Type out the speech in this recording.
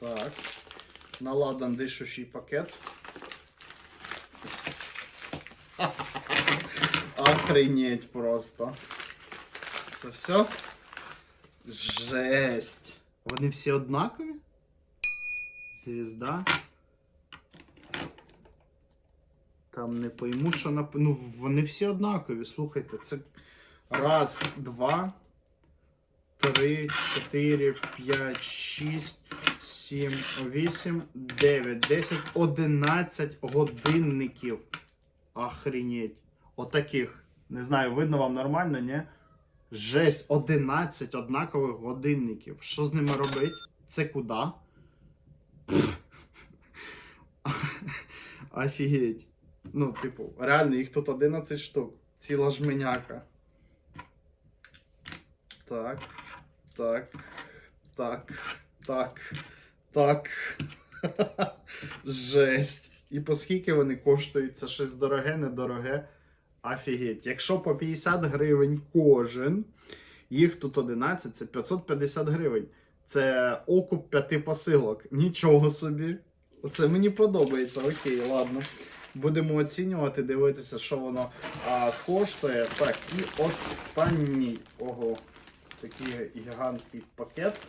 Так. Наладан дишущий пакет. Охренеть просто. Це все? Жесть. Вони всі однакові? Звізда. Там не пойму, що нап... Ну, вони всі однакові. Слухайте, це раз, два, три, чотири, п'ять, шість, сім, вісім, дев'ять, десять, одинадцять годинників. Охренеть. Отаких. Не знаю, видно вам нормально, ні? Жесть, 11 однакових годинників. Що з ними робить? Це куди? Офігеть. Ну, типу, реально, їх тут 11 штук. Ціла жменяка. Так. Так. Так. Так. Так. Жесть. І по скільки вони коштують? Це щось дороге, недороге. Офігеть. Якщо по 50 гривень кожен, їх тут 11, це 550 гривень. Це окуп п'яти посилок. Нічого собі. Оце мені подобається. Окей, ладно. Будемо оцінювати, дивитися, що воно а, коштує. Так, і останній ого, такий гігантський пакет.